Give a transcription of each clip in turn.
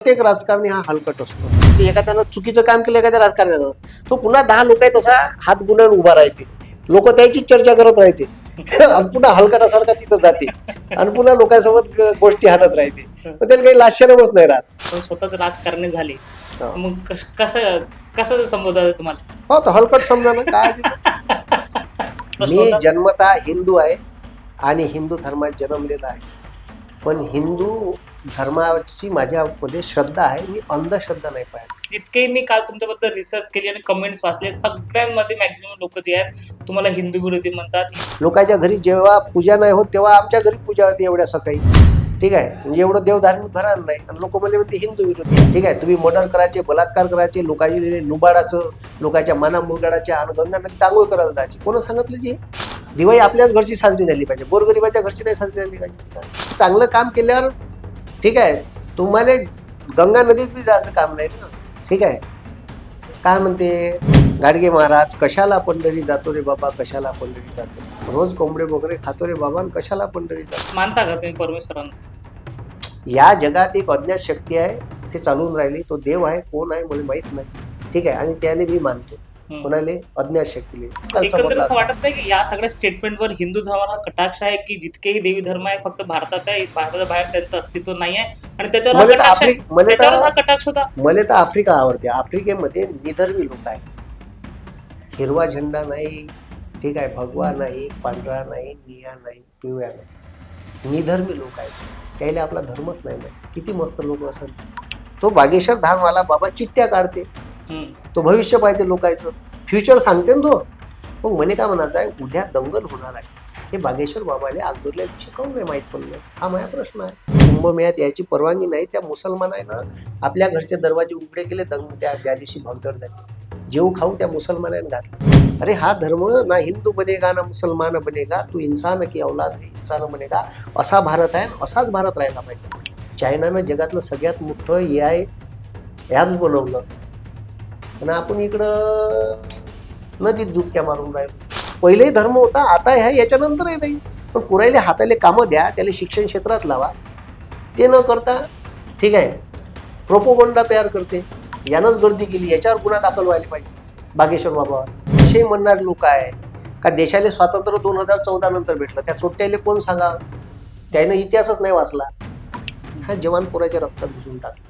प्रत्येक राजकारणी हा हलकट असतो. ते एखाद्यानं चुकीचं काम केलं एखाद्या राजकारण्यानं. तो पुन्हा दहा लोक आहे तसा हात गुंडाळून उभा राहते लोक त्याची चर्चा करत राहते आणि पुन्हा हलकटासारखा तिथं जाते आणि पुन्हा लोकांसोबत गोष्टी हाणत राहते पण त्याला काही लाश्यरमच नाही राहत. स्वतःच राजकारणी झाले. मग कस- कसं कसं संबोधत तुम्हाला? हो तर हलकट समजा ना काय मी? जन्मता हिंदू आहे आणि हिंदू धर्मात जन्मलेला आहे. पण हिंदू धर्माची माझ्यामध्ये श्रद्धा आहे मी अंधश्रद्धा नाही पाहिजे जितके मी काल तुमच्याबद्दल रिसर्च केली आणि कमेंट्स वाचले सगळ्यांमध्ये मॅक्झिमम लोक जे आहेत तुम्हाला हिंदू विरोधी म्हणतात. लोकांच्या घरी जेव्हा पूजा नाही होत तेव्हा आमच्या घरी पूजा होते एवढ्या सकाळी. ठीक आहे? म्हणजे एवढं देव धार्मिक घरात नाही. आणि लोक म्हणजे म्हणते हिंदू विरोधी. ठीक आहे? तुम्ही मर्डर करायचे बलात्कार करायचे लोकांचे लुबाडाचं लोकांच्या माना मुरगाडाच्या आणि गंगा नदीत आंघोळ करायला जायचे. कोण सांगितलं जी? दिवाळी आपल्याच घरची साजरी झाली पाहिजे. गोरगरिबाच्या घरची नाही साजरी झाली पाहिजे. चांगलं काम केल्यावर ठीक आहे. तुम्हाला गंगा नदीत बी जायचं काम नाही ना. ठीक आहे. काय म्हणते? गाडगे महाराज कशाला पंढरी जातो रे बाबा? कशाला पंढरी जातो? रोज कोंबडे वगैरे खातो रे बाबा आणि कशाला पंढरी जातो? मानता का तुम्ही परमेश्वरांना? या जगात एक अज्ञात शक्ती आहे ते चालून राहिली. तो देव आहे कोण आहे मला माहीत नाही. ठीक आहे. आणि त्याने मी मानतो. कोणाले? अज्ञात शक्तीले असं वाटत नाही की या सगळ्या स्टेटमेंटवर हिंदू धर्माला कटाक्ष आहे की जितकेही देवी धर्म आहे फक्त भारतात आहे भारताच्या बाहेर त्यांचं अस्तित्व नाही आहे आणि त्याच्यावर हा कटाक्ष होता. मला तर आफ्रिका आवडते. आफ्रिकेमध्ये निधर्मी लोक आहेत. हिरवा झेंडा नाही ठीक आहे भगवा नाही पांढरा नाही निळा नाही पिवळ्या नाही. निधर्मी लोक आहेत. त्याला आपला धर्मच नाही किती मस्त लोक असत तो बागेश्वर धामवाला बाबा चिठ्ठ्या काढते. तो भविष्य पाहते लोकांचं फ्युचर सांगते ना तो. मग मला काय म्हणायचं आहे उद्या दंगल होणार आहे. हे बागेश्वर बाबाले अगोदरल्या दिवशी नाही माहीत पडलं हा माझा प्रश्न आहे. कुंभमेळ्यात यायची परवानगी नाही त्या मुसलमान आहे ना आपल्या घरचे दरवाजे उघडे केले दंग त्या ज्या दिवशी भगदड झाली. जेव खाऊ त्या मुसलमानाने घातलं. अरे हा धर्म ना हिंदू बनेगा ना मुसलमान बनेगा तू इंसान की औलाद है इंसान बनेगा. असा भारत आहे असाच भारत राहायला पाहिजे. चायनानं जगातलं सगळ्यात मोठं ए आय ॲप बनवलं. आणि आपण इकडं नदीत डुबक्या मारून राहिलो. पहिलेही धर्म होता आता ह्या याच्यानंतरही नाही. पण पुरायले हाताले कामं द्या त्याला शिक्षण क्षेत्रात लावा. ते न करता ठीक आहे प्रोपोगंडा तयार करते. यानंच गर्दी केली याच्यावर गुन्हा दाखल व्हायला पाहिजे. बागेश्वर बाबा असे म्हणणारे लोक आहे का देशाला स्वातंत्र्य दोन हजार चौदा नंतर भेटलं त्या चोट्याले कोण सांगा त्यानं इतिहासच नाही वाचला. हा जवान पुराच्या रक्तात घुसून टाकला.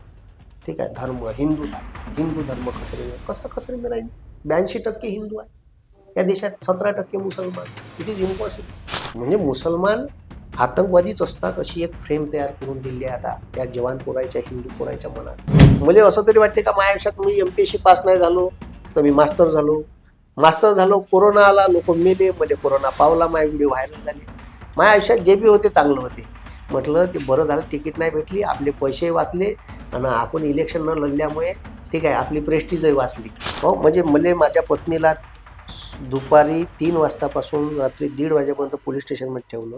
ठीक आहे धर्म हिंदू हिंदू धर्म खतरे कसं कसा राहील? ब्याऐंशी टक्के हिंदू आहे. या देशात सतरा टक्के मुसलमान इट इज इम्पॉसिबल म्हणजे मुसलमान आतंकवादीच असतात अशी एक फ्रेम तयार करून दिली आहे आता त्या जवान पोरायच्या हिंदू पोरायच्या मनात. मला असं तरी वाटते का माझ्या आयुष्यात मी M P S C pass नाही झालो तर मी मास्तर झालो. मास्तर झालो कोरोना आला लोक मेले मला कोरोना पावला माझे व्हिडिओ व्हायरल झाले. माझ्या आयुष्यात जे बी होते चांगलं होते. म्हटलं ते बरं झालं तिकीट नाही भेटली आपले पैसे वाचले आणि आपण इलेक्शन न लढल्यामुळे ठीक आहे आपली प्रेस्टिजही वाचली. हो म्हणजे मला माझ्या पत्नीला दुपारी तीन वाजतापासून रात्री दीड वाजेपर्यंत पोलीस स्टेशनमध्ये ठेवलं.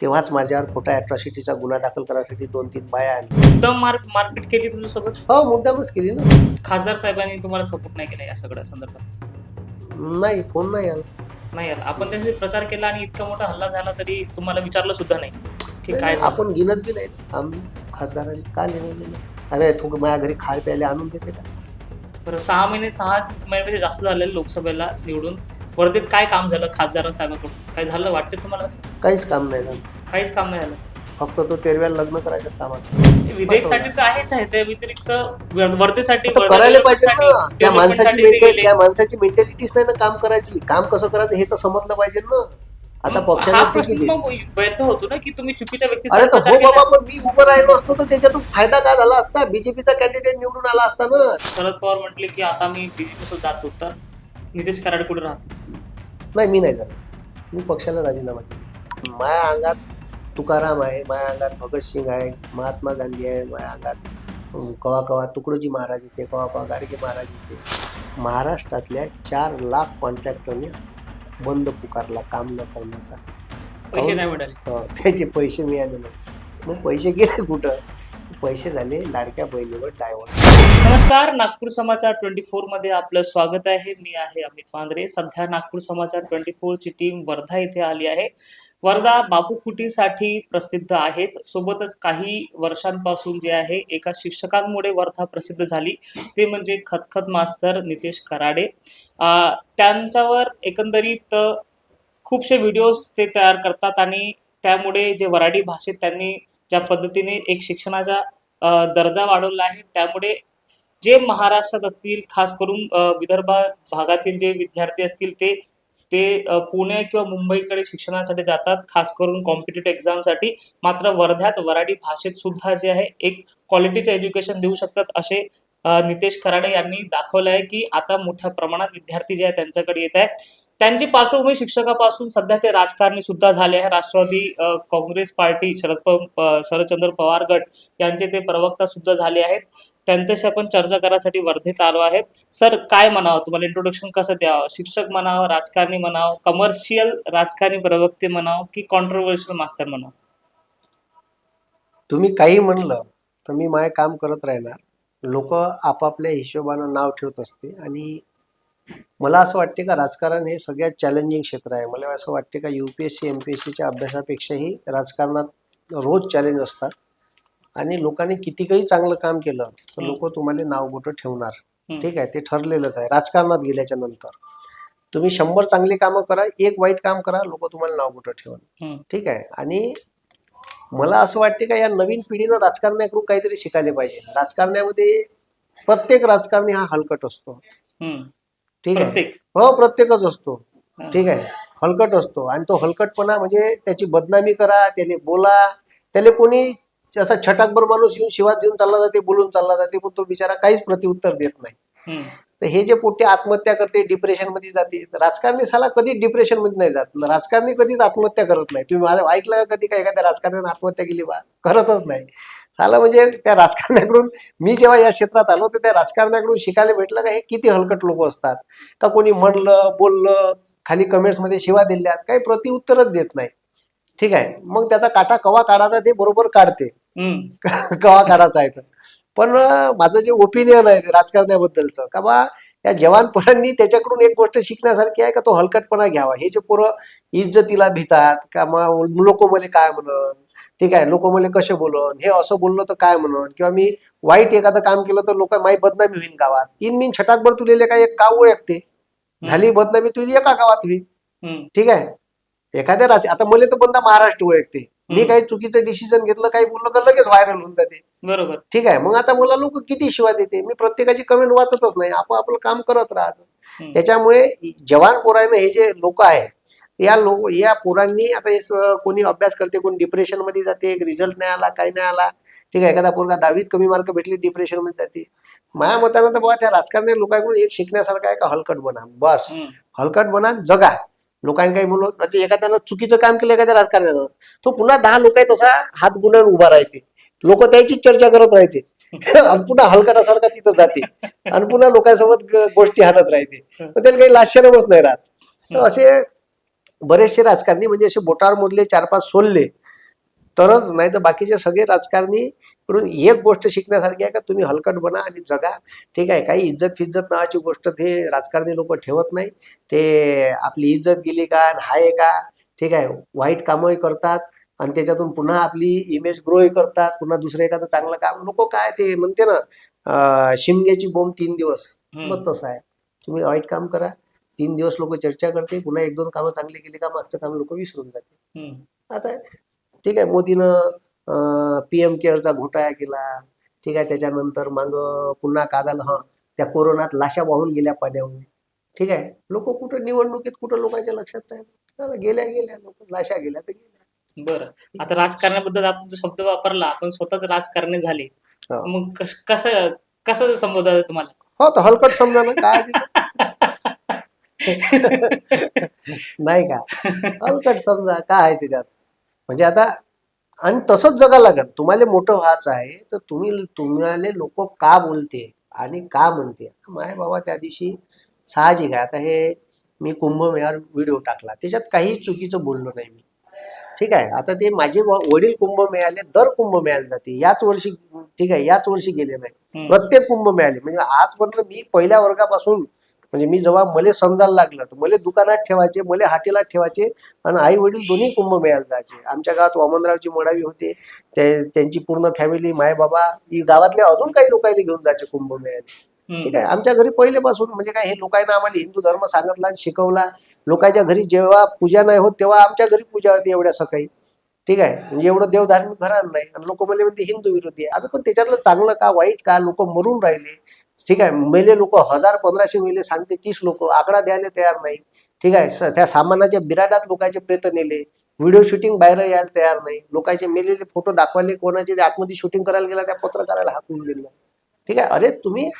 तेव्हाच माझ्यावर खोटा अॅट्रॉसिटीचा गुन्हा दाखल करायसाठी दोन तीन बाया आणल्या. मुद्दाम मार मारपीट केली तुमच्यासोबत हो मुद्दामच केली ना. खासदार साहेबांनी तुम्हाला सपोर्ट नाही केला या सगळ्या संदर्भात? नाही फोन नाही आला. नाही आला. आपण त्यांनी प्रचार केला आणि इतका मोठा हल्ला झाला तरी तुम्हाला विचारलं सुद्धा नाही की काय झालं? आपण गिनत बी नाही. आम्ही खासदारांनी का लिहिलेलं नाही? अरे तू माझ्या घरी खाय प्यायला आणून देते का? बरं सहा महिने सहाच महिन्यापेक्षा जास्त झालेले लोकसभेला निवडून. वर्धेत काय काम झालं खासदार साहेबांकडून? काय झालं वाटते तुम्हाला असं? काहीच काम नाही झालं. काहीच काम नाही झालं. फक्त तो तेरव्याला लग्न करायचं कामाचं ते विधेयकसाठी तर आहेच आहे त्या व्यतिरिक्त वर- वर्धेसाठी आता वर्धा करायला पाहिजे त्या माणसाची डेव्हलपमेंटसाठी ते मेंटॅलिटी गेले. त्या माणसाची मेंटॅलिटीच नाही ना काम करायची. काम कसं करायचं हे तर समजलं पाहिजे ना. आता हा पक्षाने प्रश्न मग वैध होतो ना की तुम्ही चुकीच्या अरे तर हो. बाबा पण मी उभं राहिलो असतो तर त्याच्यातून फायदा काय झाला असता? बीजेपीचा कॅन्डिडेट निवडून आला असता ना. शरद पवार म्हटले की आता मी बीजेपी सोबत जात तर नितेश कराड कुठे राहते? नाही मी नाही झालो मी पक्षाला राजीनामा दिला माझ्या अंगात तुकाराम आहे माझ्या अंगात भगतसिंग आहे महात्मा गांधी आहे माझ्या अंगात अं, कवा कवा तुकडोजी महाराज येते कवा कवा गाडगे महाराज येते. महाराष्ट्रातल्या चार लाख कॉन्ट्रॅक्टरने बंद पुकारला काम न करण्याचा. पैसे नाही मिळाले. हो, त्याचे पैसे मिळाले नाही. मग पैसे गेले कुठं? पैसे झाले लाडक्या बहिणीवर डायव्हर्ट नमस्कार नागपूर समाचार ट्वेंटी फोरमध्ये आपलं स्वागत आहे. मी आहे अमित वांद्रे. सध्या नागपूर समाचार ट्वेंटी फोर ची टीम वर्धा इथे आली आहे. वर्धा बापू कुटीसाठी प्रसिद्ध आहेच. सोबतच काही वर्षांपासून जे आहे एका शिक्षकांमुळे वर्धा प्रसिद्ध झाली. ते म्हणजे खतखत मास्तर नितेश कराडे. त्यांच्यावर एकंदरीत खूपसे खूपशे व्हिडिओज ते तयार करतात आणि त्यामुळे जे वराडी भाषेत त्यांनी ज्या पद्धतीने एक शिक्षणाचा दर्जा वाढवला आहे त्यामुळे जे महाराष्ट्रात असतील खास करून विदर्भ भागातील जे विद्यार्थी असतील ते ते पुणे किंवा मुंबईकडे शिक्षणासाठी जातात. खास करून कॉम्पिटेटिव्ह एक्झामसाठी मात्र वर्ध्यात वराडी भाषेत सुद्धा जे आहे एक क्वालिटीचं एज्युकेशन देऊ शकतात असे नितेश कराडे यांनी दाखवलं आहे की आता मोठ्या प्रमाणात विद्यार्थी जे आहे त्यांच्याकडे येत आहे त्यांची पार्श्वभूमी शिक्षकापासून सध्या ते राजकारणी सुद्धा झाले आहे. राष्ट्रवादी काँग्रेस पार्टी शरद शरदचंद्र पवार गट यांचे ते प्रवक्ता सुद्धा झाले आहेत. त्यांच्याशी आपण चर्चा करायसाठी वर्धेत आलो आहेत. सर काय म्हणावं? तुम्हाला इंट्रोडक्शन कसं द्यावं? शिक्षक म्हणावं राजकारणी म्हणावं कमर्शियल राजकारणी प्रवक्ते म्हणावं की कॉन्ट्रोवर्शियल मास्तर म्हणावं? तुम्ही काही म्हणलं तर मी माझे काम करत राहणार. लोक आपापल्या हिशोबानं नाव ठेवत असते आणि मला असं वाटते का राजकारण हे सगळ्यात चॅलेंजिंग क्षेत्र आहे. मला असं वाटते का U P S C M P S सीच्या अभ्यासापेक्षाही राजकारणात रोज चॅलेंज असतात. आणि लोकांनी कितीकही चांगलं काम केलं तर. लोक तुम्हाला नाव मोठं ठेवणार. ठीक आहे? ते ठरलेलंच आहे. राजकारणात गेल्याच्यानंतर. तुम्ही शंभर चांगली कामं करा एक वाईट काम करा लोक तुम्हाला नाव ठेवणार. हम्म. ठीक आहे? आणि मला असं वाटते का या नवीन पिढीनं राजकारण्याकडून काहीतरी शिकायला पाहिजे. राजकारण्यामध्ये प्रत्येक राजकारणी हा हलकट असतो. ठीक आहे. प्रत्येक. हो प्रत्येकच असतो. ठीक आहे. हलकट असतो. आणि तो हलकटपणा म्हणजे त्याची बदनामी करा त्याने बोला. त्याला कोणी असा छटाकभर माणूस येऊन शिवात देऊन चालला जाते बोलून चालला जाते पण तो बिचारा काहीच प्रत्युत्तर देत नाही. तर हे जे पोटे आत्महत्या करते डिप्रेशनमध्ये जाते. राजकारणी साला कधीच डिप्रेशनमध्ये नाही जात. राजकारणी कधीच आत्महत्या करत नाही. तुम्ही मला ऐकलं कधी काय एखाद्या राजकारण्याने आत्महत्या केली बा? करतच नाही. साला म्हणजे त्या राजकारण्याकडून मी जेव्हा या क्षेत्रात आलो तर त्या राजकारण्याकडून शिकायला भेटलं का हे किती हलकट लोक असतात? का कोणी म्हणलं बोललं खाली कमेंट्समध्ये शिवा दिल्यात काही प्रतिउत्तरच देत नाही. ठीक आहे मग त्याचा काटा कवा काढायचा ते बरोबर काढते. कवा काढायचा आहे तर पण माझं जे ओपिनियन आहे ते राजकारण्याबद्दलचं का बा या जवान पोरांनी त्याच्याकडून एक गोष्ट शिकण्यासारखी आहे का तो हलकटपणा घ्यावा? हे जे पोरं इज्जतीला भितात का मग लोक मला काय म्हणन? ठीक आहे लोक मला कसे बोलन हे असं बोललं तर काय म्हणन किंवा मी वाईट एखादं काम केलं तर लोक माही बदनामी होईन गावात. इन मीन छटाकभर तुलेले काय एक गाव ओळखते झाली बदनामी तुझी एका गावात होईल. ठीक आहे? एखाद्या राज आता मला तर बंदा महाराष्ट्र ओळखते मी. काही चुकीचं डिसिजन घेतलं काही बोललं तर लगेच व्हायरल होऊन जाते. बरोबर. ठीक आहे मग आता मला लोक किती शिवा देते? मी प्रत्येकाची कमेंट वाचतच नाही. आपण आपलं काम करत राहायचं. हम्म. त्याच्यामुळे जवान पोरायनं हे जे लोक आहेत या लोक या पोरांनी आता हे कोणी अभ्यास करते कोणी डिप्रेशनमध्ये जाते रिझल्ट नाही आला काही नाही आला. ठीक आहे एखादा पोरगा दहावीत कमी मार्क भेटले डिप्रेशनमध्ये जाते. माझ्या मतानं तर बाबा त्या राजकारणी लोकांकडून एक शिकण्यासारखं आहे का हलकट बना. बस. हलकट बना जगा. लोकांनी काही म्हणलं म्हणजे एखाद्यानं चुकीचं काम केलं एखाद्या राजकारण्यानं. तो पुन्हा दहा लोक तसा हात गुन्ह्यावर उभा राहते. लोक त्याचीच चर्चा करत राहते. आणि पुन्हा हलकटासारखा तिथं जाते. आणि पुन्हा लोकांसोबत गोष्टी हाणत राहते. त्याला काही लाश्यरमच नाही राहत. असे बरेचसे राजकारणी म्हणजे असे बोटावर मोडले चार पाच सोडले तरच नाही तर बाकीचे सगळे राजकारणी कडून एक गोष्ट शिकण्यासारखी आहे का? तुम्ही हलकट बना आणि जगा. ठीक आहे काही इज्जत फिज्जत नावाची गोष्ट ते राजकारणी लोक ठेवत नाही. ते आपली इज्जत गेली का हाय का? ठीक आहे वाईट कामही करतात आणि त्याच्यातून पुन्हा आपली इमेज ग्रोही करतात. पुन्हा दुसरं एखादं चांगलं काम. लोक काय ते म्हणते ना शिमग्याची बोंब तीन दिवस. मग तसं आहे. तुम्ही वाईट काम करा. तीन दिवस लोक चर्चा करते पुन्हा एक दोन कामं चांगली केली का मागचं काम लोक विसरून जाते. आता ठीक आहे मोदीनं पी एम केअरचा घोटाळा केला. ठीक आहे त्याच्यानंतर मग पुन्हा कादाल हा त्या कोरोनात लाशा वाहून गेल्या पाण्यावर ठीक आहे लोक कुठं निवडणुकीत कुठं लोकांच्या लक्षात नाही. गेल्या गेल्या लोक लाशा गेल्या तर गेल्या. बरं. आता राजकारणाबद्दल आपण जो शब्द वापरला आपण स्वतःच राजकारणी झाले. हा. मग कस- कसं संबोधायचं तुम्हाला? हो तर हलकट समजा ना काय? नाही का? हलकट समजा काय आहे त्याच्यात? म्हणजे आता आणि तसंच जगा लागत तुम्हाला मोठं व्हायचं आहे तर तुम्ही तुम्हाला लोक का बोलते आणि का म्हणते? माय बाबा त्या दिवशी साहजिक आहे. आता हे मी कुंभमेळ्यावर व्हिडिओ टाकला. त्याच्यात काही चुकीचं बोललो नाही मी. ठीक आहे? आता ते माझे वडील कुंभ मिळाले दर कुंभ मिळाले जाते. याच वर्षी ठीक आहे? याच वर्षी गेले नाही. प्रत्येक कुंभ मिळाले म्हणजे आजपर्यंत मी पहिल्या वर्गापासून म्हणजे मी जेव्हा मले समजायला लागलं तर मले दुकानात ठेवायचे मले हाटेलात ठेवायचे आणि आई वडील दोन्ही कुंभमेळ्याला जायचे. आमच्या गावात वामनरावची मडावी होते ते त्यांची पूर्ण फॅमिली माय बाबा ही गावातले अजून काही लोकांना घेऊन जायचे कुंभमेळ्यात. ठीक आहे? आमच्या घरी पहिलेपासून म्हणजे काय हे लोकांना आम्हाला हिंदू धर्म सांगितला आणि शिकवला. लोकांच्या घरी जेव्हा पूजा नाही होत तेव्हा आमच्या घरी पूजा होती एवढ्या सकाळी. ठीक आहे? म्हणजे एवढं देवधार्मिक घराणं नाही. आणि लोक म्हणले म्हणते हिंदू विरोधी आहे. आम्ही पण त्याच्यातलं चांगलं का वाईट का लोक मरून राहिले. ठीक आहे. मेले लोक हजार पंधराशे मेले सांगते तीस लोक आकडा द्यायला तयार नाही. ठीक आहे. स- त्या सामानाच्या बिराडात लोकांचे प्रेत नेले. व्हिडिओ शूटिंग बाहेर यायला तयार नाही. लोकांचे मेलेले फोटो दाखवले कोणाचे आतमध्ये शूटिंग करायला गेला त्या पत्रकाराला हाकून दिलं ठीक आहे. अरे तुम्ही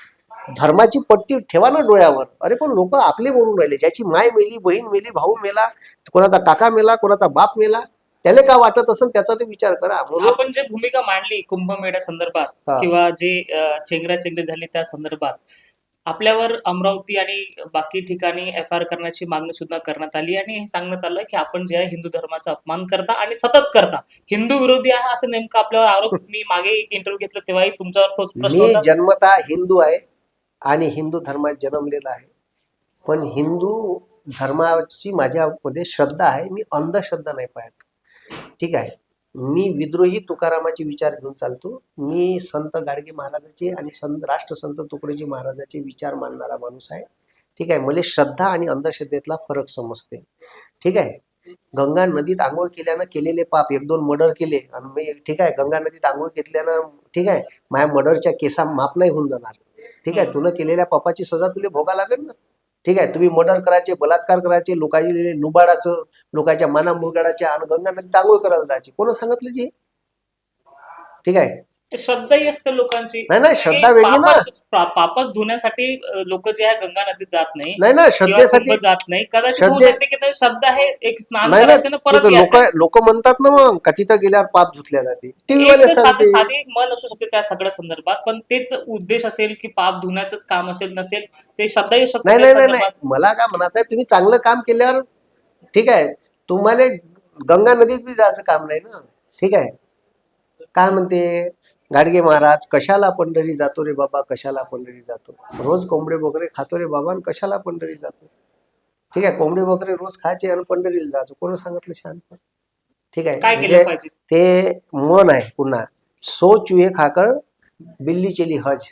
धर्माची पट्टी ठेवा ना डोळ्यावर. अरे पण लोक आपले बोलून राहिले. ज्याची माय मेली बहीण मेली भाऊ मेला कोणाचा काका मेला कोणाचा बाप मेला त्याला का वाटत असेल त्याचा ते विचार करा. आपण जे भूमिका मांडली कुंभमेळ्या संदर्भात. किंवा जे चेंगराचेंगरी झाली त्या संदर्भात आपल्यावर अमरावती आणि बाकी ठिकाणी एफ आर करण्याची मागणी सुद्धा करण्यात आली आणि हे सांगण्यात आलं की आपण जे आहे हिंदू धर्माचा अपमान करता आणि सतत करता. हिंदू विरोधी आहे असं नेमकं आपल्यावर आरोप मी मागे एक इंटरव्ह्यू घेतला तेव्हाही तुमच्यावर तोच प्रश्न जन्मता हिंदू आहे आणि हिंदू धर्मात जन्मलेला आहे. पण हिंदू धर्माची माझ्यामध्ये श्रद्धा आहे मी अंधश्रद्धा नाही पाहत. ठीक आहे. मी विद्रोही तुकारामाचे विचार घेऊन चालतो. मी संत गाडगे महाराजाचे आणि संत राष्ट्रसंत तुकडोजी महाराजाचे विचार मानणारा माणूस आहे. ठीक आहे. मला श्रद्धा आणि अंधश्रद्धेतला फरक समजते. ठीक आहे. गंगा नदीत आंघोळ केल्यानं केलेले पाप एक दोन मर्डर केले आणि मी ठीक आहे गंगा नदीत आंघोळ घेतल्यानं ठीक आहे माझ्या मर्डरच्या केसा माफ नाही होऊन जाणार. ठीक आहे. तुला केलेल्या पापाची सजा तुला भोगा लागेल ना? ठीक आहे? तुम्ही मर्डर करायचे बलात्कार करायचे लोकांचे लुबाडाचं लोकांच्या माना मुरगाडाचे आणि गंगा नदीत आंघोळ करायला जायचे. कोण सांगितलं जी? ठीक आहे? श्रद्धाही असते लोकांची. नाही नाही श्रद्धा वेगळी ना. पापास पा- पापास धुण्यासाठी लोक जे आहे गंगा नदीत जात नाही नाही ना श्रद्धेसाठी जात नाही. कदाचित होऊ श्रद्धे- शकते की श्रद्धा आहे एक स्नान करायचं ना परत लोक. लोक म्हणतात ना मग का तिथं गेल्यावर पाप धुतल्या जाते टीव्ही साधे मन असू शकते त्या सगळ्या संदर्भात पण तेच उद्देश असेल की पाप धुण्याचंच काम असेल नसेल ते श्रद्धा येऊ शकते नाही नाही. मला काय म्हणायचं आहे तुम्ही चांगलं काम केल्यावर ठीक आहे. तुम्हाला गंगा नदीत बी जायचं काम नाही ना. ठीक आहे. काय म्हणते? गाडगे महाराज कशाला पंढरी जातो रे बाबा? कशाला पंढरी जातो? रोज कोंबडे वगैरे खातो रे बाबा आणि कशाला पंढरी जातो? ठीक आहे कोंबडे वगैरे रोज खायचे आणि पंढरीला जायचो. कोण सांगितलं शांत ठीक आहे म्हणजे ते मन आहे पुन्हा. सो चुहे खाकर बिल्ली चली हज.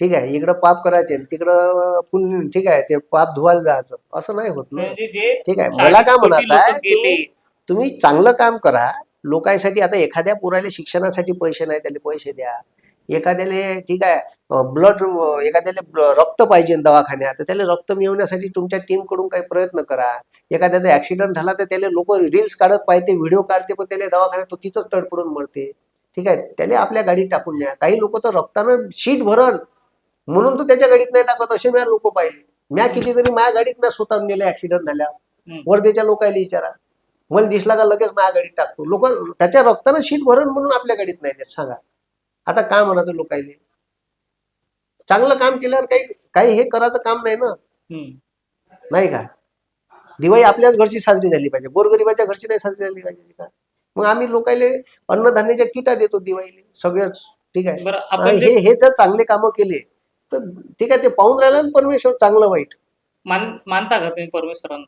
ठीक आहे इकडं पाप करायचे तिकडं पुण्य ठीक आहे ते पाप धुवायला जायचं. असं नाही होत ना. म्हणजे ठीक आहे मला 40 काय म्हणायचं आहे तुम्ही चांगलं काम करा लोकांसाठी आता एखाद्या पुरायला शिक्षणासाठी पैसे नाही त्याला पैसे द्या. एखाद्याला ठीक आहे ब्लड एखाद्याला रक्त पाहिजे दवाखान्यात तर त्याला रक्त मिळवण्यासाठी तुमच्या टीमकडून काही प्रयत्न करा. एखाद्याचा ऍक्सिडेंट झाला तर त्याला लोक रील्स काढत पाहिजे व्हिडिओ काढते पण त्याला दवाखान्यात तो तिथंच तडपडून मरते. ठीक आहे त्याला आपल्या गाडीत टाकून द्या. काही लोक तर रक्तानं शीट भरण म्हणून तो त्याच्या गाडीत नाही टाकत असे म्या लोक पाहिले. म्या कितीतरी माझ्या गाडीत म्या स्वतः नेले ऍक्सिडेंट झाल्या. वर्धेच्या लोकांना विचारा. मला दिसला का लगेच माझ्या गाडीत टाकतो. लोक त्याच्या रक्तानं शीट भरण म्हणून आपल्या गाडीत नाही नेत सांगा. आता काय म्हणायचं लोकांनी चांगलं काम केल्यावर काही काही हे करायचं काम नाही ना. नाही का? दिवाळी आपल्याच घरची साजरी झाली पाहिजे. गोरगरिबाच्या घरची नाही साजरी झाली पाहिजे का? मग आम्ही लोकांना अन्नधान्याच्या किटा देतो दिवाळीला सगळ्याच. ठीक आहे? हे हे जर चांगले कामं केले तर ठीक आहे ते पाहून राहिलं परमेश्वर चांगलं वाईट. मान मानता का तुम्ही परमेश्वरांना?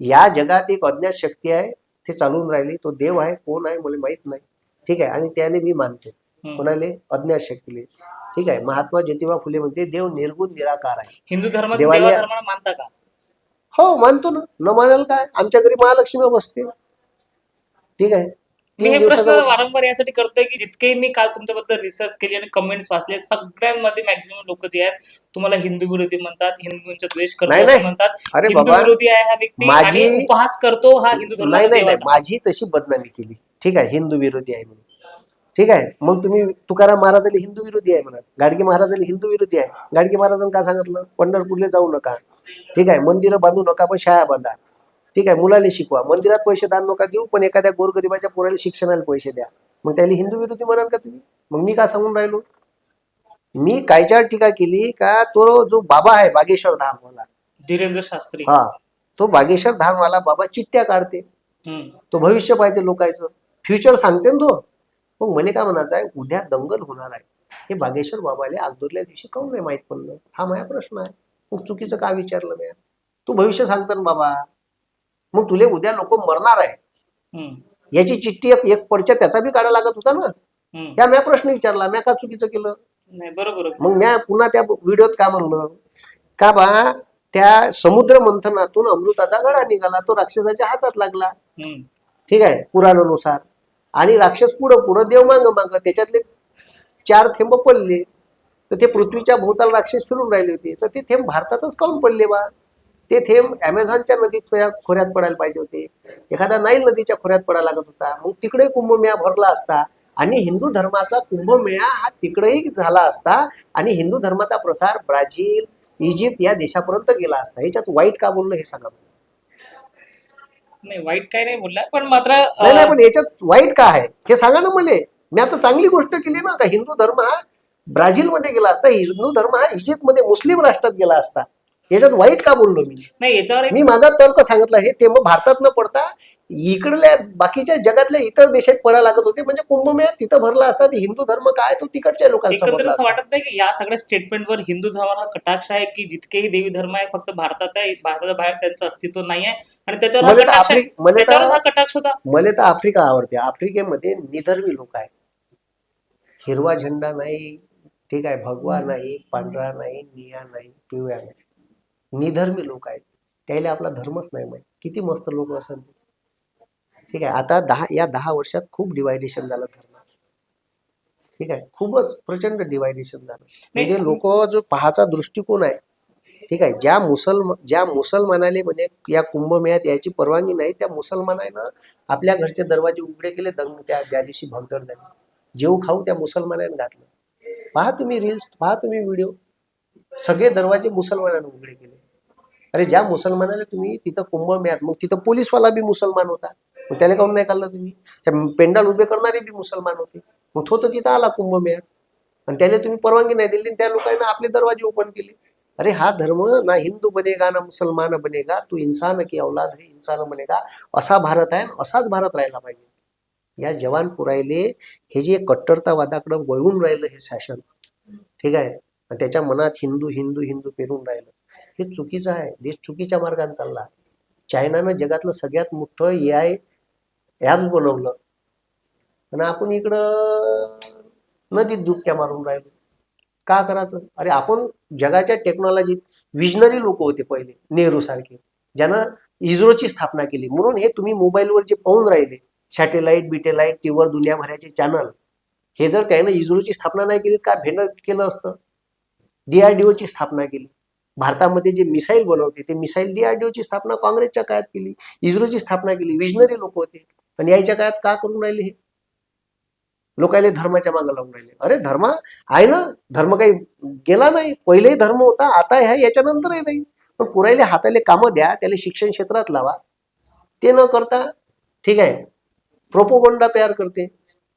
या जगात एक अज्ञात शक्ती आहे ते चालून राहिली. तो देव आहे कोण आहे मला माहीत नाही. ठीक आहे? आणि त्याने मी मानतो. कोणाले? अज्ञात शक्तीले. ठीक आहे? महात्मा ज्योतिबा फुले म्हणते देव निर्गुण निराकार आहे. हिंदू धर्मात देवाला- मानता का? हो मानतो ना. न मानाल काय? आमच्या घरी महालक्ष्मी बसते. ठीक आहे? मी हे प्रश्न वारंवार यासाठी करतोय की जितके मी काल तुमच्याबद्दल रिसर्च केली आणि कमेंट्स वाचले सगळ्यांमध्ये मॅक्झिमम लोक जे आहेत तुम्हाला हिंदू विरोधी म्हणतात हिंदूंचा द्वेष करतो. म्हणतात. हिंदू विरोधी आहे हा व्यक्ती माझी- आणि उपहास करतो हा हिंदू नाही धर्माचा नाही. माझी तशी बदनामी केली. ठीक आहे हिंदू विरोधी आहे म्हणून. ठीक आहे मग तुम्ही तुकाराम महाराजाला हिंदू विरोधी आहे म्हणा गाडगे महाराजाला हिंदू विरोधी आहे. गाडगे महाराजांनी काय सांगितलं? पंढरपूरला जाऊ नका. ठीक आहे मंदिरं बांधू नका पण शाळा बांधा. ठीक आहे मुलाला शिकवा. मंदिरात पैसे दान नका देऊ पण एखाद्या गोरगरिबाच्या पोराला शिक्षणाला पैसे द्या. मग त्याला हिंदू विरोधी म्हणाल का तुम्ही? मग मी का सांगून राहिलो? मी कायच्यावर टीका केली का तो जो बाबा आहे बागेश्वर धामवाला. धीरेंद्र शास्त्री. हा तो बागेश्वर धामवाला बाबा चिठ्ठ्या काढते. तो भविष्य पाहते लोकांचं. फ्युचर सांगते ना तो. मग मला काय म्हणायचं आहे उद्या दंगल होणार आहे. हे बागेश्वर बाबाले अगोदरल्या दिवशी काऊन नाही माहीत पडलं? हा माझा प्रश्न आहे. मग चुकीचं का विचारलं मी? तू भविष्य सांगतो ना बाबा. मग तुले उद्या लोक मरणार आहे. याची चिठ्ठी एक एक पडच्या त्याचा बी काढा लागत होता ना. त्या म्या प्रश्न विचारला म्या का चुकीचं केलं? बरोबर. मग म्या पुन्हा त्या व्हिडिओत का म्हणलं? का बा त्या समुद्र मंथनातून अमृताचा गळा निघाला तो राक्षसाच्या हातात लागला. ठीक आहे पुराणानुसार. आणि राक्षस पुढं पुढं देव मांग मांग त्याच्यातले चार थेंब पडले. तर ते पृथ्वीच्या भोवताल राक्षस फिरून राहिले होते. तर ते थेंब भारतातच काऊन पडले बा? ते थेंब अमेझॉनच्या नदीत खोऱ्या- खोऱ्यात पडायला पाहिजे होते. एखादा नाईल नदीच्या खोऱ्यात पडायला लागत होता. मग तिकडे कुंभमेळा भरला असता आणि हिंदू धर्माचा कुंभमेळा हा तिकडेही झाला असता आणि हिंदू धर्माचा प्रसार ब्राझील इजिप्त या देशापर्यंत गेला असता. याच्यात वाईट का बोललं हे सांगा. नाही वाईट काही नाही बोलला पण मात्र नाही नाही पण याच्यात वाईट का आहे? हे सांगा ना मले. मी आता चांगली गोष्ट केली ना का हिंदू धर्म हा ब्राझील मध्ये गेला असता हिंदू धर्म हा इजिप्त मध्ये मुस्लिम राष्ट्रात गेला असता. याच्यात वाईट का बोललो मी? नाही याच्यावर एक मी माझा तर्क सांगितला हे ते मग भारतात न पडता इकडल्या बाकीच्या जगातल्या इतर देशात पडायला लागत होते म्हणजे कुंभमेळ्यात तिथं भरला असता ते हिंदू धर्म काय तो तिकडच्या लोकांचा भरला असं. वाटत नाही की या सगळ्या स्टेटमेंटवर हिंदू धर्माला कटाक्ष आहे की जितकेही देवी धर्म आहे फक्त भारतात आहे भारताच्या बाहेर त्यांचं अस्तित्व नाही आहे आणि त्याच्यावर हा मला तर कटाक्ष आहे. आफ्रिक मला त्याच्यावरच हा तर कटाक्ष होता. मला तर आफ्रिका आवडते. आफ्रिकेमध्ये निधर्मी लोक आहेत. हिरवा झेंडा नाही ठीक आहे भगवा नाही पांढरा नाही निळा नाही पिवळा नाही. निधर्मी लोक आहेत. त्याला आपला धर्मच नाही माहीत. किती मस्त लोक असेल ते. ठीक आहे. आता दहा या दहा वर्षात खूप डिवायडेशन झालं धर्मात. ठीक आहे. खूपच प्रचंड डिवायडेशन झालं. म्हणजे लोक जो पाहाचा दृष्टिकोन आहे ठीक आहे ज्या मुसलमान ज्या मुसलमानाले म्हणे या कुंभमेळ्यात याची परवानगी नाही त्या मुसलमानानं आपल्या घरचे दरवाजे उघडे केले दंग त्या ज्या दिवशी भगदड झाली. जेव खाऊ त्या मुसलमानाने घातलं. पहा तुम्ही रील्स पहा तुम्ही व्हिडिओ सगळे दरवाजे मुसलमानाने उघडे केले. अरे ज्या मुसलमानाला तुम्ही तिथं कुंभमेळ्यात मग तिथं पोलीसवाला बी मुसलमान होता. मग त्याला काऊन नाही काढलं तुम्ही? त्या पेंडाल उभे करणारे बी मुसलमान होते. मग तो तर तिथं आला कुंभमेळ्यात आणि त्याला तुम्ही परवानगी नाही दिली त्या लोकांना आपले दरवाजे ओपन केले. अरे हा धर्म ना हिंदू बनेगा ना मुसलमान बनेगा तू इंसान की औलाद है इंसान बनेगा. असा भारत आहे असाच भारत राहायला पाहिजे. या जवान पुरायले हे जे कट्टरतावादाकडे वळवून राहिलं हे शासन. ठीक आहे? आणि त्याच्या मनात हिंदू हिंदू हिंदू पेरून राहिलं. हे चुकीचं आहे. देश चुकीच्या मार्गाने चालला. चायनानं जगातलं सगळ्यात मोठं ए आय ॲप बनवलं. आणि आपण इकडं नदीत डुबक्या मारून राहिलो. का करायचं? अरे आपण जगाच्या टेक्नॉलॉजीत विजनरी लोक होते पहिले नेहरू सारखे. ज्यांना इस्रोची स्थापना केली. म्हणून हे तुम्ही मोबाईलवर जे पाहून राहिले सॅटेलाईट बिटेलाईट टीव्हीवर दुनियाभराचे चॅनल हे जर त्यानं इस्रोची स्थापना नाही केली का भेंड केलं असतं? डीआरडीओची स्थापना केली. भारतामध्ये जे मिसाईल बनवते ते मिसाईल डीआरडीओची स्थापना काँग्रेसच्या काळात केली इस्रोची स्थापना केली विजनरी लोक होते. पण यायच्या काळात का करून राहिले हे? लोकायले धर्माच्या मागे लावून राहिले. अरे धर्म आहे ना. धर्म काही गेला नाही. पहिलेही धर्म होता आता ह्या याच्यानंतरही नाही. पण पुरायले हाताले कामं द्या त्याला शिक्षण क्षेत्रात लावा. ते न करता ठीक आहे. प्रोपोगंडा तयार करते.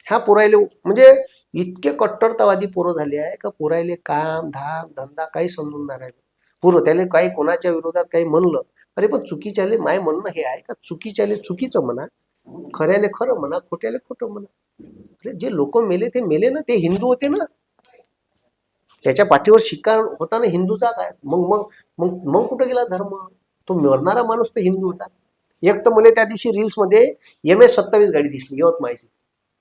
ह्या पुरायले म्हणजे इतके कट्टरतावादी पोरं झाले आहे का पुरायले काम धाम धंदा काही समजून नाही राहिले. पूर्व त्याने काही कोणाच्या विरोधात काही म्हणलं अरे पण चुकीच्याले माय म्हणणं हे आहे का? चुकीच्याले चुकीचं म्हणा खऱ्याले खरं म्हणा खोट्याले खोटं म्हणा. अरे जे लोक मेले ते मेले ना ते हिंदू होते ना. त्याच्या पाठीवर शिकार होता ना हिंदूचा काय मग मग मग मग कुठं गेला धर्म? तो मरणारा माणूस तर हिंदू होता. एक तर मला त्या दिवशी रील्समध्ये एम एस सत्तावीस गाडी दिसली यवतमाळची.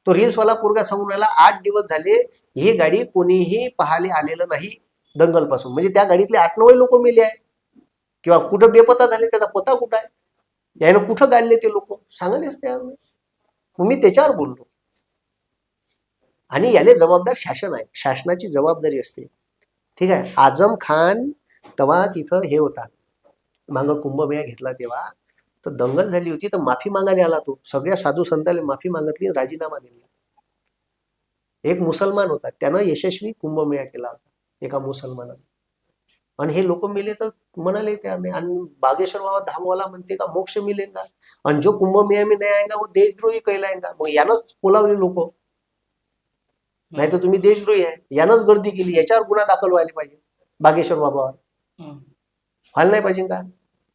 तो रील्सवाला पोरगा सांगून राहिला आठ दिवस झाले ही गाडी कोणीही पाहायला आलेलं नाही. दंगलपासून म्हणजे त्या गाडीतले आठ नऊ लोक मेले आहे किंवा कुठं बेपत्ता झाले त्याचा पत्ता कुठं आहे? यानं कुठं गाडले ते लोक? सांगायलाच तयार नाही मग मी त्याच्यावर बोललो. आणि याले जबाबदार शासन आहे. शासनाची जबाबदारी असते. ठीक आहे? आझम खान तेव्हा तिथं हे होता. मागं कुंभमेळा घेतला तेव्हा. तर दंगल झाली होती तर माफी मागायला आला तो. सगळ्या साधू संताला माफी मागितली राजीनामा दिला. एक मुसलमान होता. त्यानं यशस्वी कुंभमेळा केला होता. एका मुसलमानानं आणि हे लोक मेले तर म्हणाले त्या नाही आणि बागेश्वर बाबा धामवाला म्हणते का मोक्ष मिळेगा आणि जो कुंभमेळा में नाही आएगा वो देशद्रोही कहलाएगा मग यानंच बोलावले लोक. नाही तर तुम्ही देशद्रोही आहे. यानंच गर्दी केली. याच्यावर गुन्हा दाखल व्हायला पाहिजे. बागेश्वर बाबावर. व्हायला नाही पाहिजे का?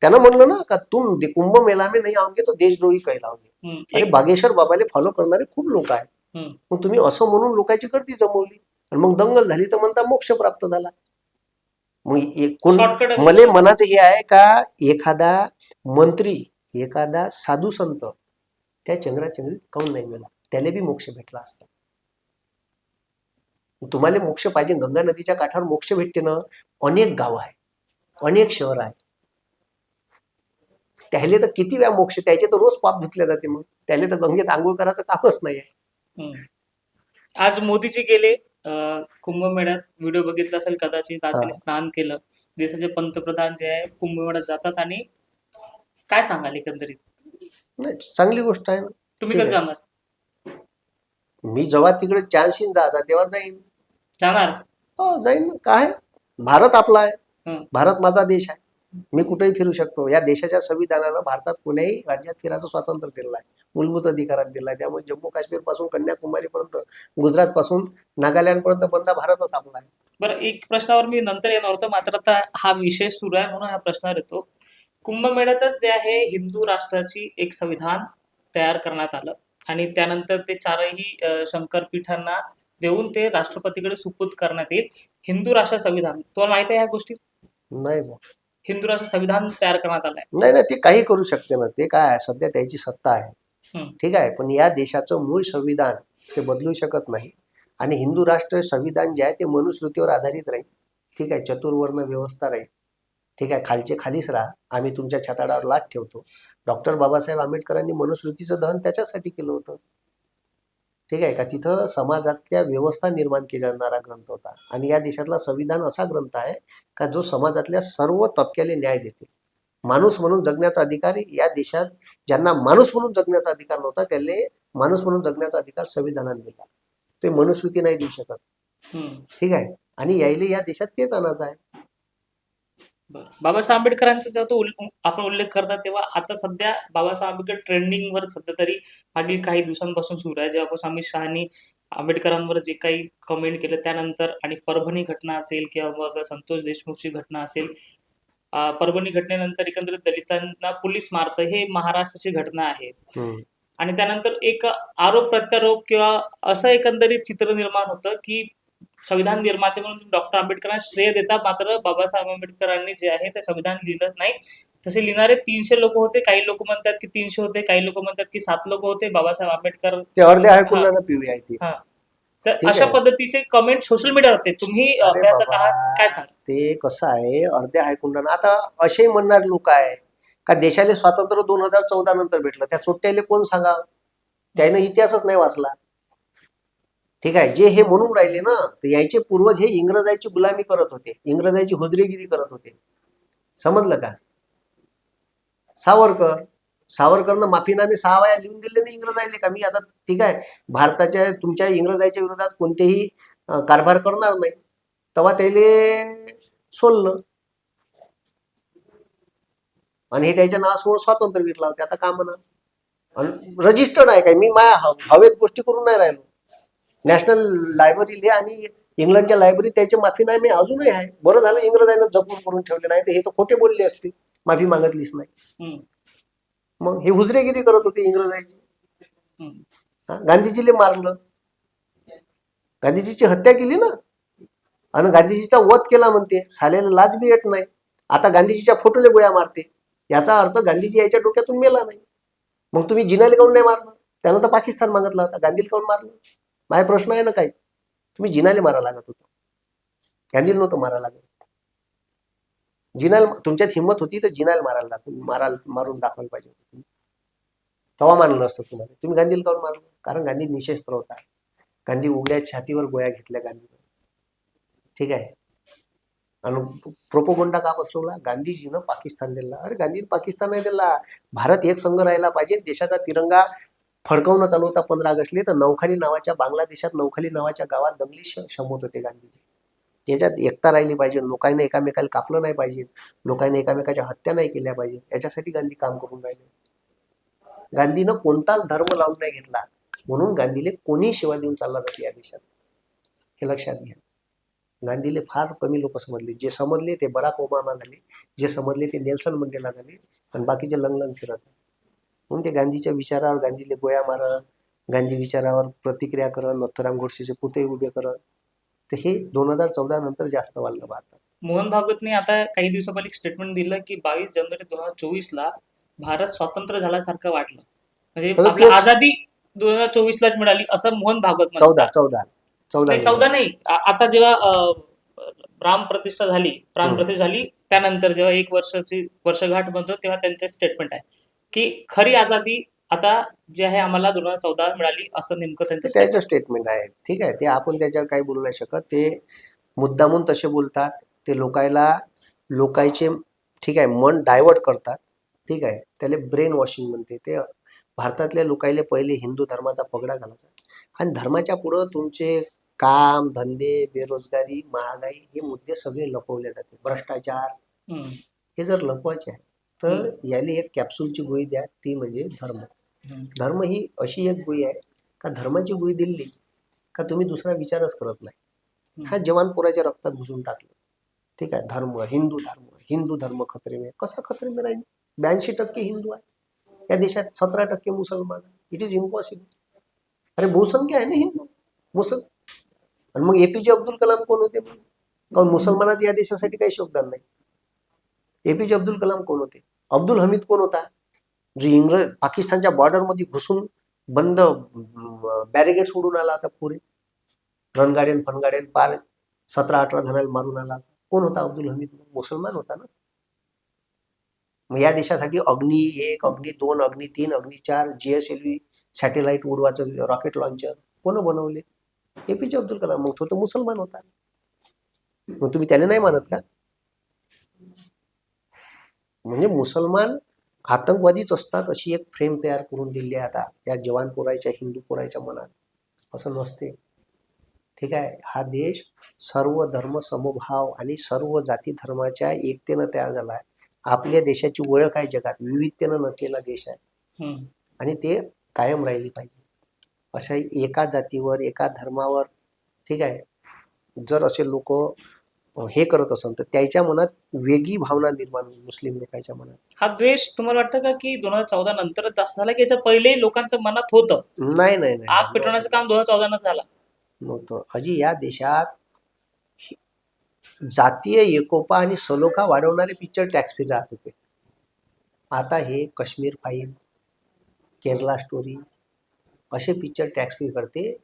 त्यानं म्हणलं ना का तुम कुंभमेला में नाही आओगे तो देशद्रोही हम्म. अरे एक- बागेश्वर बाबाले फॉलो करणारे खूप लोक आहेत. मग तुम्ही असं म्हणून लोकांची गर्दी जमवली. आणि मग दंगल झाली तर म्हणता मोक्ष प्राप्त झाला. मग कोण मले मनाचं हे आहे का? एखादा मंत्री एखादा साधू संत त्या चंद्राचंद्रीत काऊन नाही गेला? त्याला बी मोक्ष भेटला असता. तुम्हाला मोक्ष पाहिजे. गंगा नदीच्या काठावर मोक्ष भेटते ना? अनेक गाव आहे अनेक शहर आहे त्याले तर किती वेळा मोक्ष? त्याचे तर रोज पाप धुतले जाते मग. त्याले तर गंगेत आंघोळ करायचं कामच नाही. आज मोदीजी गेले. अं, कुंभमेळ्यात व्हिडिओ बघितला असेल कदाचित आज हा. त्यांनी स्नान केलं. देशाचे पंतप्रधान जे आहे कुंभमेळ्यात जातात आणि काय सांगाल एकंदरीत? नाही चांगली गोष्ट आहे ना. तुम्ही ठीक कधी आहे. जाणार? मी जेव्हा तिकडे चान्स येईन जायचा तेव्हा जाईन. जाणार? हो जाईन ना. काय भारत आपला आहे. हं. भारत माझा देश आहे. मी कुठेही फिरू शकतो. या देशाच्या संविधानानं भारतात कोण्याही राज्यात फिरायचं स्वातंत्र्य दिलं आहे. मूलभूत अधिकारात दिला आहे त्यामुळे जम्मू काश्मीरपासून कन्याकुमारी पर्यंत गुजरात पासून नागालँड पर्यंत बंदा भारतच आपला आहे. बरं एक प्रश्नावर मी नंतर येणार होतो. मात्र आता हा विषय सुरू आहे म्हणून हा प्रश्न येतो. कुंभमेळ्यातच जे आहे हिंदू राष्ट्राची एक संविधान तयार करण्यात आलं. आणि त्यानंतर ते चारही शंकरपीठांना देऊन ते राष्ट्रपतीकडे सुपूत करण्यात येईल. हिंदू राष्ट्र संविधान. तुम्हाला माहिती आहे ह्या गोष्टी? नाही. हिंदू राष्ट्र संविधान तयार करण्यात आलंय. नाही नाही ते काही करू शकते ना. ते काय आहे? सध्या त्याची सत्ता आहे. ठीक आहे पण या देशाचं मूळ संविधान ते बदलू शकत नाही. आणि हिंदू राष्ट्र संविधान जे आहे ते मनुस्मृतीवर आधारित राहील. ठीक आहे चतुर्वर्ण व्यवस्था राहील. ठीक आहे खालचे खालीच राहा. आम्ही तुमच्या छताडावर लाट ठेवतो. डॉक्टर बाबासाहेब आंबेडकरांनी मनुस्मृतीचं दहन त्याच्यासाठी केलं होतं. ठीक आहे का तिथं समाजातल्या व्यवस्था निर्माण केला ग्रंथ होता. आणि या देशातला संविधान असा ग्रंथ आहे का जो समाजातल्या सर्व तबक्याला न्याय देते माणूस म्हणून जगण्याचा अधिकार या देशात ज्यांना माणूस म्हणून जगण्याचा अधिकार नव्हता त्याले माणूस म्हणून जगण्याचा अधिकार संविधानाने दिला. ते मनुस्मृती नाही देऊ शकत. ठीक आहे? आणि यायले या देशात तेच आणायचं आहे. बाबासाहेब आंबेडकरांचा जेव्हा तो आपण उल्लेख करता तेव्हा आता सध्या बाबासाहेब आंबेडकर ट्रेंडिंगवर सध्या तरी मागील काही दिवसांपासून सुरू आहे. जेव्हापासून अमित शहानी आंबेडकरांवर जे काही कमेंट केलं त्यानंतर आणि परभणी घटना असेल किंवा मग संतोष देशमुखची घटना असेल परभणी घटनेनंतर एकंदरीत दलितांना पोलीस मारतं हे महाराष्ट्राची घटना आहे. आणि त्यानंतर एक आरोप प्रत्यारोप किंवा असं एकंदरीत चित्र निर्माण होतं की संविधान निर्माते म्हणून डॉक्टर आंबेडकरांना श्रेय देता मात्र बाबासाहेब आंबेडकरांनी जे आहे ते संविधान लिहिलंच नाही. तसे लिहिणारे तीनशे लोक होते. काही लोक म्हणतात की तीनशे होते काही लोक म्हणतात की सात लोक होते. बाबासाहेब आंबेडकर ते अर्धे आहे तर अशा. पद्धतीचे कमेंट सोशल मीडियावर होते तुम्ही अभ्यासक. आहात काय सांग ते कसं आहे अर्ध्या हायकुंडानं आता असे म्हणणारे लोक आहे का देशाला स्वातंत्र्य दोन हजार चौदा नंतर भेटलं त्या चोट्ट्याले कोण सांगा त्यानं इतिहासच नाही वाचला. ठीक आहे जे हे म्हणून राहिले ना तर यायचे पूर्वज हे इंग्रजाची गुलामी करत होते इंग्रजाची हुजरेगिरी करत होते. समजलं का? सावरकर सावरकरनं माफीनामे सहा वया लिहून दिले नाही इंग्रजायले का मी आता ठीक आहे भारताच्या तुमच्या इंग्रजायच्या विरोधात कोणतेही कारभार करणार नाही. तेव्हा त्याले सोडलं. आणि हे त्याच्या नावासमोर स्वातंत्र्य विकला होते. आता का म्हणा रजिस्टर्ड आहे काय? मी माया हवेत गोष्टी करून नाही राहिलो. नॅशनल लायब्ररीले आणि इंग्लंडच्या लायब्ररीत त्याचे माफीनामे अजूनही आहे. बरं झालं इंग्रजांना जपून करून ठेवले. नाही तर हे तर खोटे बोलले असते. माफी मागितलीच नाही. मग हे हुजरेगिरी करत होते इंग्रजांची? गांधीजीले मारलं. गांधीजीची हत्या केली ना? आणि गांधीजीचा वध केला म्हणते. साल्याला लाज बी येत नाही. आता गांधीजीच्या फोटोले गोया मारते. याचा अर्थ गांधीजी याच्या डोक्यातून मेला नाही. मग तुम्ही जिनाले काऊन नाही मारलं? त्यानं तर पाकिस्तान मागितला होता. गांधीला काऊन मारलं? माझा प्रश्न आहे ना काही? तुम्ही जिनाले मारा लागत होतो. गांधीला नव्हतं मारा लागत. जिनाल तुमच्यात हिंमत होती तर जिनाल मारायला दाखवून मारून दाखवायला पाहिजे होतं तुम्ही. तेव्हा मानलं असतं तुम्हाला. तुम्ही गांधीला काऊन मारलं? कारण गांधी निशस्त्र होता. गांधी उघड्या छातीवर गोळ्या घेतल्या गांधीवर. ठीक आहे? आणि प्रोपोगोंडा का बसवला गांधीजीनं पाकिस्तान दिला. अरे गांधी पाकिस्तान नाही दिला. भारत एक संघ राहिला पाहिजे. देशाचा तिरंगा फडकवणं चालू होता पंधरा ऑगस्टले. तर नौखाली नावाच्या बांगलादेशात नौखाली नावाच्या गावात दंगली श- शमवत होते गांधीजी. त्याच्यात एकता राहिली पाहिजे. लोकांनी एकामेकाला कापलं नाही पाहिजे. लोकांनी एकामेकाच्या हत्या नाही केल्या पाहिजे. याच्यासाठी गांधी काम करून राहिले. गांधीनं कोणताच धर्म लावून नाही घेतला. म्हणून गांधीले कोणी सेवा देऊन चालला जाते या देशात? हे लक्षात घ्या. गांधीले फार कमी लोक समजले. जे समजले ते बराक ओबामा झाले. जे समजले ते नेल्सन मंडेला झाले. आणि बाकीचे लंगलंग फिरत म्हणून ते गांधीच्या विचारावर गांधीले गोळ्या मार गांधी विचारावर प्रतिक्रिया करत नथुराम गोडसेचे पुतळे उभे करत. तर हे दोन हजार चौदा नंतर जास्त वाढलं भारतात मोहन भागवतने आता काही दिवसापहिले एक स्टेटमेंट दिलं की बावीस जानेवारी दोन हजार चोवीस ला भारत स्वतंत्र झाल्यासारखं वाटलं म्हणजे आझादी दोन हजार चोवीस लाच मिळाली असं मोहन भागवत. चौदा चौदा चौदा नाही चौदा नाही आता जेव्हा राम प्रतिष्ठा झाली प्राण. प्रतिष्ठा झाली त्यानंतर जेव्हा एक वर्षाची वर्षगाठ बनतो तेव्हा त्यांचं स्टेटमेंट आहे की खरी आझादी आता जे आहे आम्हाला दोन हजार चौदा मिळाली असं नेमकं त्यांचं त्याचं स्टेटमेंट आहे. ठीक आहे. ते आपण त्याच्यावर काही बोलू नाही शकत. ते मुद्दामून तसे बोलतात. ते लोकायला लोकांचे ठीक आहे मन डायवर्ट करतात. ठीक आहे. त्याला ब्रेन वॉशिंग म्हणते. ते भारतातल्या लोकायले पहिले हिंदू धर्माचा पगडा घालायचा. आणि धर्माच्या पुढं तुमचे काम धंदे बेरोजगारी महागाई हे मुद्दे सगळे लपवले जाते. भ्रष्टाचार. हे जर लपवायचे आहे तर याला एक कॅप्सूलची गोळी द्या. ती म्हणजे धर्म. धर्म ही अशी एक गोळी आहे का धर्माची गोळी दिली का तुम्ही दुसरा विचारच करत नाही. हा जवान पोराच्या रक्तात घुसून टाकलं. ठीक आहे धर्म हिंदू धर्म हिंदू धर्म खतरे में कसा खतरे में राहील? ब्याऐंशी टक्के हिंदू आहे. या देशात सतरा टक्के मुसलमान इट इज इम्पॉसिबल अरे बहुसंख्य आहे ना हिंदू? मुसल आणि मग एपीजे अब्दुल कलाम कोण होते? मग? कारण मुसलमानाचं या देशासाठी काही योगदान नाही. एपीजे अब्दुल कलाम कोण होते? अब्दुल हमीद कोण होता? जो इंग्रज पाकिस्तानच्या बॉर्डरमध्ये घुसून बंद बॅरिगेड सोडून आला होता पुरे रणगाड्यान फनगाड्यान पार सतरा अठरा जणांना मारून आला. कोण होता? अब्दुल हमीद मुसलमान होता ना? मग या देशासाठी अग्नी एक अग्नी दोन अग्नी तीन अग्नी चार जीएसएलव्ही सॅटेलाइट उडवाचं रॉकेट लॉन्चर कोण बनवले? एपीजे अब्दुल कलाम. मग तो तर मुसलमान होता. मग तुम्ही त्याला नाही मानत का? म्हणजे मुसलमान आतंकवादीच असतात अशी एक फ्रेम तयार करून दिली आहे आता. त्या जवान पोरायच्या हिंदू पोरायच्या मनात. असं नसते. ठीक आहे? हा देश सर्व धर्म समभाव आणि सर्व जाती धर्माच्या एकतेनं तयार झाला आहे. आपल्या देशाची ओळख आहे जगात? विविधतेनं नटलेला देश आहे. आणि ते कायम राहिली पाहिजे. अशा एका जातीवर एका धर्मावर ठीक आहे? जर असे लोक हे करत असेल तर त्याच्या मनात वेगळी भावना निर्माण मुस्लिम लोकांच्या मनात. हा द्वेष तुम्हाला वाटतं का की दोन हजार चौदा नंतर जास्त झाला की याच्या पहिले लोकांच्या मनात होतं? नाही नाही नाही. आग पेटवण्याचं काम दोन हजार चौदा झालं. नव्हतं. अजी या देशात जातीय एकोपा आणि सलोखा वाढवणारे पिक्चर टॅक्स फ्री राहत होते. आता हे काश्मीर फाईल केरला स्टोरी असे पिक्चर टॅक्स फ्री करते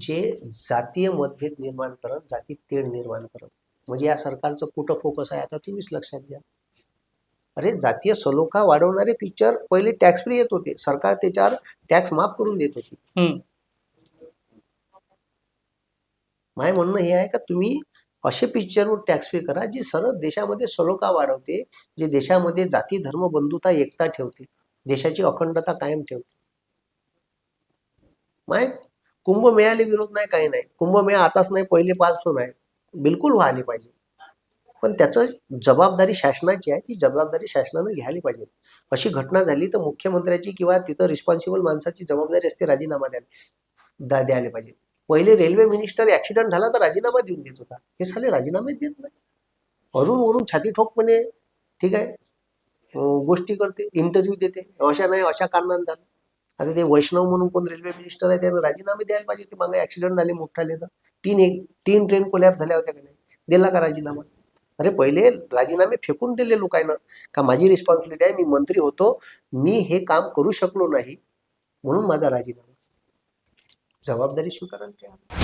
जे जातीय मतभेद निर्माण करत जाती तेढ निर्माण करत. म्हणजे या सरकारचं कुठं फोकस आहे आता तुम्हीच लक्षात घ्या. अरे जातीय सलोखा वाढवणारे पिक्चर पहिले टॅक्स फ्री येत होते. सरकार त्याच्यावर टॅक्स माफ करून देत होती. माझे म्हणणं हे आहे का तुम्ही असे पिक्चरवर टॅक्स पे करा जे सरळ देशामध्ये सलोखा वाढवते जे देशामध्ये जाती धर्म बंधुता एकता ठेवते. देशाची अखंडता कायम ठेवते. माय कुंभमेळ्याला विरोध नाही काही नाही. कुंभमेळा आताच नाही पहिले पासून आहे. बिलकुल व्हायला पाहिजे. पण त्याचं जबाबदारी शासनाची आहे ती जबाबदारी शासनानं घ्यायला पाहिजे. अशी घटना झाली तर मुख्यमंत्र्याची किंवा तिथं रिस्पॉन्सिबल माणसाची जबाबदारी असते राजीनामा द्यायला द्यायला पाहिजे. पहिले रेल्वे मिनिस्टर ऍक्सिडेंट झाला तर राजीनामा देऊन देत होता. हे साले राजीनामे देत नाही. अरुण वरून छाती ठोकपणे ठीक आहे. गोष्टी करते इंटरव्ह्यू देते. अशा नाही अशा कारणानं झालं. आता ते वैष्णव म्हणून कोण रेल्वे मिनिस्टर आहे त्यानं राजीनामे द्यायला पाहिजे ते मागे ऍक्सिडेंट झाले मोठाले तर तीन एक तीन ट्रेन कोलॅप झाल्या होत्या का नाही? दिला का राजीनामा? अरे पहिले राजीनामे फेकून दिले लोकांना. का माझी रिस्पॉन्सिबिलिटी आहे मी मंत्री होतो मी हे काम करू शकलो नाही म्हणून माझा राजीनामा. जबाबदारी स्वीकारायला तयार